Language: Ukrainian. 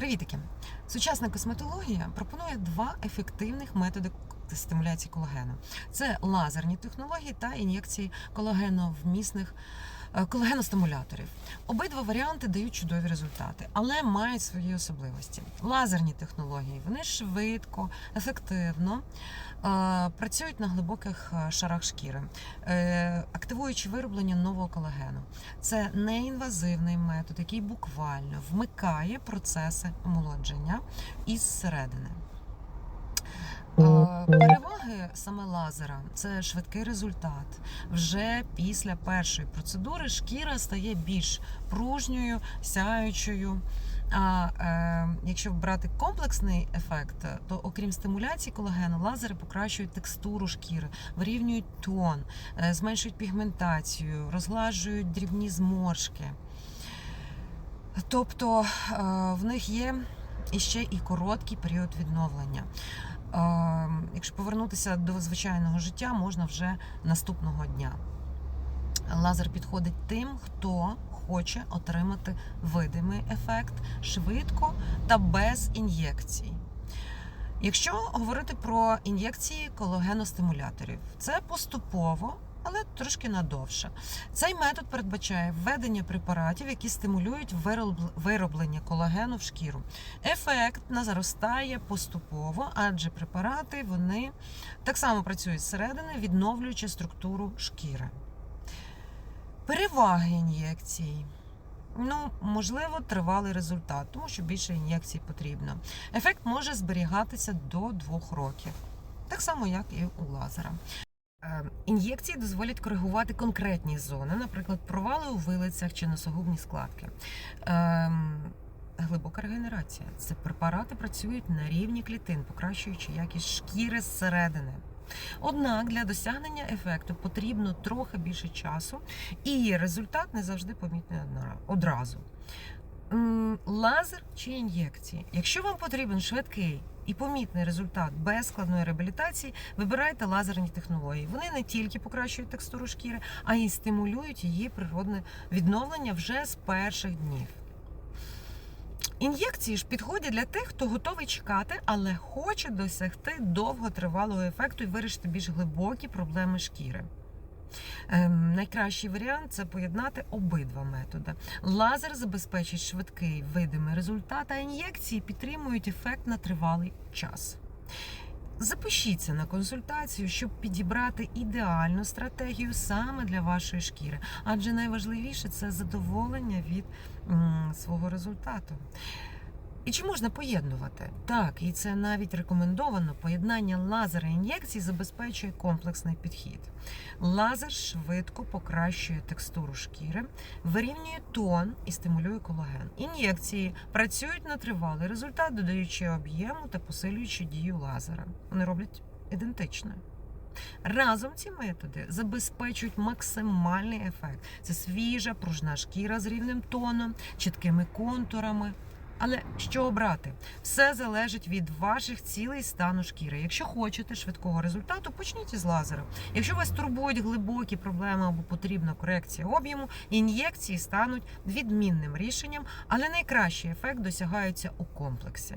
Привітики! Сучасна косметологія пропонує два ефективних методи стимуляції колагену: це лазерні технології та ін'єкції колагеновмісних колагеностимуляторів. Обидва варіанти дають чудові результати, але мають свої особливості. Лазерні технології вони швидко, ефективно е, працюють на глибоких е, шарах шкіри, е, активуючи вироблення нового колагену. Це неінвазивний метод, який буквально вмикає процеси омолодження із середини. Переваги саме лазера це швидкий результат. Вже після першої процедури шкіра стає більш пружньою, сяючою. А е, якщо брати комплексний ефект, то окрім стимуляції колагену, лазери покращують текстуру шкіри, вирівнюють тон, е, зменшують пігментацію, розглажують дрібні зморшки. Тобто е, в них є іще і короткий період відновлення. Е, Якщо повернутися до звичайного життя, можна вже наступного дня. Лазер підходить тим, хто хоче отримати видимий ефект швидко та без ін'єкцій. Якщо говорити про ін'єкції колагеностимуляторів, це поступово, але трошки надовше. Цей метод передбачає введення препаратів, які стимулюють вироблення колагену в шкіру. Ефект зростає поступово, адже препарати вони так само працюють зсередини, відновлюючи структуру шкіри. Переваги ін'єкцій. Ну, можливо, тривалий результат, тому що більше ін'єкцій потрібно. Ефект може зберігатися до двох років, так само, як і у лазера. Е, Ін'єкції дозволять коригувати конкретні зони, наприклад, провали у вилицях чи носогубні складки. Ем, Глибока регенерація. Це препарати працюють на рівні клітин, покращуючи якість шкіри зсередини. Однак для досягнення ефекту потрібно трохи більше часу, і результат не завжди помітний одразу. Лазер чи ін'єкції. Якщо вам потрібен швидкий і помітний результат без складної реабілітації, вибирайте лазерні технології. Вони не тільки покращують текстуру шкіри, а й стимулюють її природне відновлення вже з перших днів. Ін'єкції ж підходять для тих, хто готовий чекати, але хоче досягти довготривалого ефекту і вирішити більш глибокі проблеми шкіри. Ем, найкращий варіант це поєднати обидва методи. Лазер забезпечить швидкий видимий результат, а ін'єкції підтримують ефект на тривалий час. Запишіться на консультацію, щоб підібрати ідеальну стратегію саме для вашої шкіри, адже найважливіше це задоволення від свого результату. І чи можна поєднувати? Так, і це навіть рекомендовано. Поєднання лазера ін'єкцій забезпечує комплексний підхід. Лазер швидко покращує текстуру шкіри, вирівнює тон і стимулює колаген. Ін'єкції працюють на тривалий результат, додаючи об'єму та посилюючи дію лазера. Вони роблять ідентичне. Разом ці методи забезпечують максимальний ефект. Це свіжа, пружна шкіра з рівним тоном, чіткими контурами. Але що обрати? Все залежить від ваших цілей стану шкіри. Якщо хочете швидкого результату, почніть із лазера. Якщо вас турбують глибокі проблеми або потрібна корекція об'єму, ін'єкції стануть відмінним рішенням, але найкращий ефект досягається у комплексі.